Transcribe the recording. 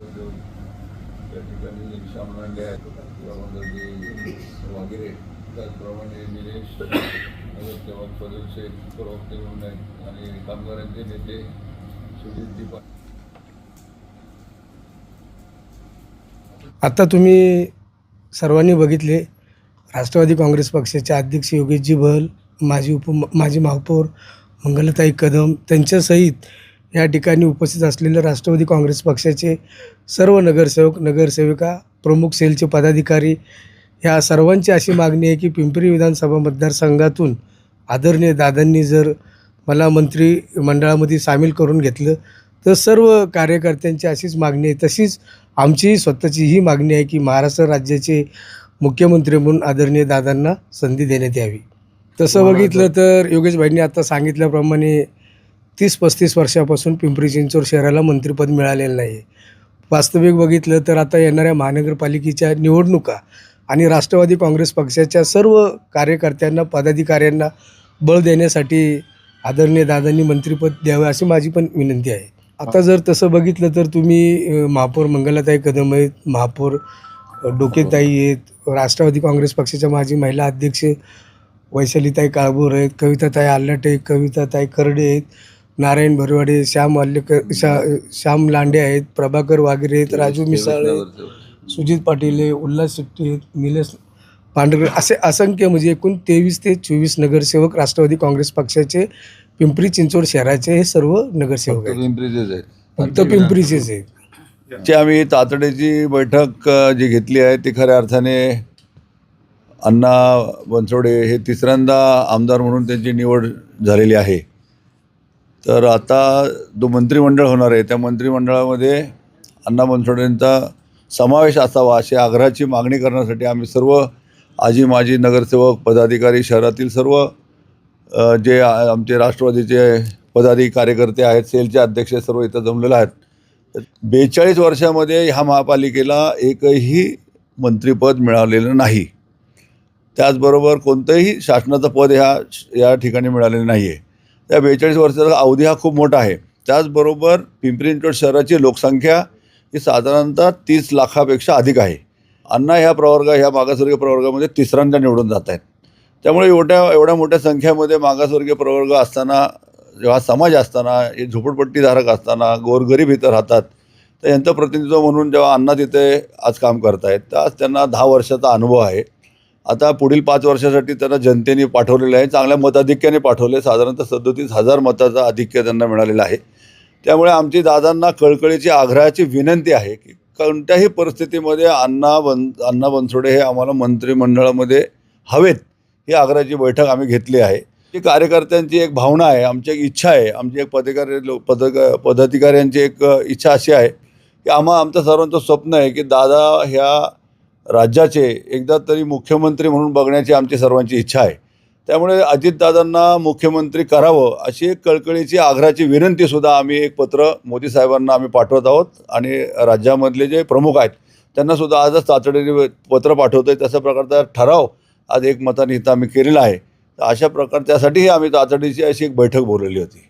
त्या ठिकाणी श्यामलांडे आहेत त्याप्रमाणे वागिरे त्याचप्रमाणे निलेश नगरसेवक फजल शेख प्रवक्ते म्हणून आहेत आणि कामगारांचे नेते सुजित दीपा आता तुम्ही सर्वांनी बघितले राष्ट्रवादी काँग्रेस पक्षाचे अध्यक्ष योगेशजी बहल माजी उप माजी महापौर मंगलताई कदम त्यांच्यासहित या ठिकाणी उपस्थित असलेले राष्ट्रवादी काँग्रेस पक्षाचे सर्व नगरसेवक नगरसेविका प्रमुख सेलचे पदाधिकारी ह्या सर्वांची अशी मागणी आहे की पिंपरी विधानसभा मतदारसंघातून आदरणीय दादांनी जर मला मंत्रिमंडळामध्ये सामील करून घेतलं तर सर्व कार्यकर्त्यांची अशीच मागणी आहे. तशीच आमचीही स्वतःची ही मागणी आहे की महाराष्ट्र राज्याचे मुख्यमंत्री म्हणून आदरणीय दादांना संधी देण्यात यावी. तसं बघितलं तर योगेश भाईंनी आता सांगितल्याप्रमाणे तीस पस्तीस वर्षापासून पिंपरी चिंचवड शहराला मंत्रिपद मिळालेलं नाही. आहे वास्तविक बघितलं तर आता येणाऱ्या महानगरपालिकेच्या निवडणुका आणि राष्ट्रवादी काँग्रेस पक्षाच्या सर्व कार्यकर्त्यांना पदाधिकाऱ्यांना बळ देण्यासाठी आदरणीय दादांनी मंत्रिपद द्यावं अशी माझी पण विनंती आहे. आता जर तसं बघितलं तर तुम्ही महापौर मंगलाताई कदम आहेत महापौर डोकेताई आहेत राष्ट्रवादी काँग्रेस पक्षाच्या माजी महिला अध्यक्ष वैशालीताई काळभोर आहेत कविताताई आल्लाटे कविताताई करडे आहेत नारायण भरवाडे श्याम आल्लेकर शा श्याम लांडे आहेत प्रभाकर वागरे आहेत राजू मिसाळ आहेत सुजित पाटील आहे उल्हास शेट्टी आहेत निलेश पांढरे असे असंख्य म्हणजे एकूण तेवीस ते चोवीस नगरसेवक राष्ट्रवादी काँग्रेस पक्षाचे पिंपरी चिंचवड शहराचे हे सर्व नगरसेवक आहेत. पिंपरीचेच आहेत. फक्त पिंपरीचेच आहेत. ची आम्ही तातडीची बैठक अ, जी घेतली आहे ती खऱ्या अर्थाने अण्णा बनसोडे हे तिसऱ्यांदा आमदार म्हणून त्यांची निवड झालेली आहे. तर आता जो मंत्रिमंडळ होणार आहे त्या मंत्रिमंडळामध्ये अण्णा बनसोडेंचा समावेश असावा अशी आग्रहाची मागणी करण्यासाठी आम्ही सर्व आजी माजी नगरसेवक पदाधिकारी शहरातील सर्व जे आमचे राष्ट्रवादीचे पदाधिकारी कार्यकर्ते आहेत सेलचे अध्यक्ष सर्व इथं जमलेले आहेत. बेचाळीस वर्षामध्ये ह्या महापालिकेला एकही मंत्रिपद मिळालेलं नाही. त्याचबरोबर कोणतंही शासनाचं पद ह्या या ठिकाणी मिळालेलं नाही आहे त्या बेचाळीस वर्षाचा अवधी हा खूप मोठा आहे. त्याचबरोबर पिंपरी चिंचवड शहराची लोकसंख्या ही साधारणतः तीस लाखापेक्षा अधिक आहे. अण्णा ह्या प्रवर्ग ह्या मागासवर्गीय प्रवर्गामध्ये तिसऱ्यांदा निवडून जात आहेत. त्यामुळे एवढ्या एवढ्या मोठ्या संख्येमध्ये मागासवर्गीय प्रवर्ग असताना जेव्हा समाज असताना हे झोपडपट्टीधारक असताना गोरगरीब इथं राहतात तर यांचं प्रतिनिधित्व म्हणून जेव्हा अण्णा तिथे आज काम करतायत तर आज त्यांना दहा वर्षाचा अनुभव आहे. आता पुढील पाच वर्षासाठी त्यांना जनतेने पाठवलेलं आहे. चांगल्या मताधिक्याने पाठवले. साधारणतः सदोतीस हजार मताचा आधिक्य त्यांना मिळालेला आहे. त्यामुळे आमची दादांना कळकळीची आग्रहाची विनंती आहे की कोणत्याही परिस्थितीमध्ये अण्णा बन अण्णा बनसोडे हे आम्हाला मंत्रिमंडळामध्ये हवेत ही आग्रहाची बैठक आम्ही घेतली आहे. ती कार्यकर्त्यांची एक भावना आहे आमची एक इच्छा आहे. आमची एक पदाधिकारी लो पद पदाधिकाऱ्यांची एक इच्छा अशी आहे की आम्हा आमचं सर्वांचं स्वप्न आहे की दादा ह्या राज्याचे एकदा तरी मुख्यमंत्री म्हणून बघण्याची आमची सर्वांची इच्छा आहे. त्यामुळे अजितदादांना मुख्यमंत्री करावं अशी एक कळकळीची आग्रहाची विनंतीसुद्धा आम्ही एक पत्र मोदी साहेबांना आम्ही पाठवत आहोत आणि राज्यामधले जे प्रमुख आहेत त्यांनासुद्धा आजच तातडीने पत्र पाठवतो आहे तशा प्रकारचा ठराव आज एक मताने इथं आम्ही केलेला आहे. तर अशा प्रकार त्यासाठीही आम्ही तातडीची अशी एक बैठक बोलवली होती.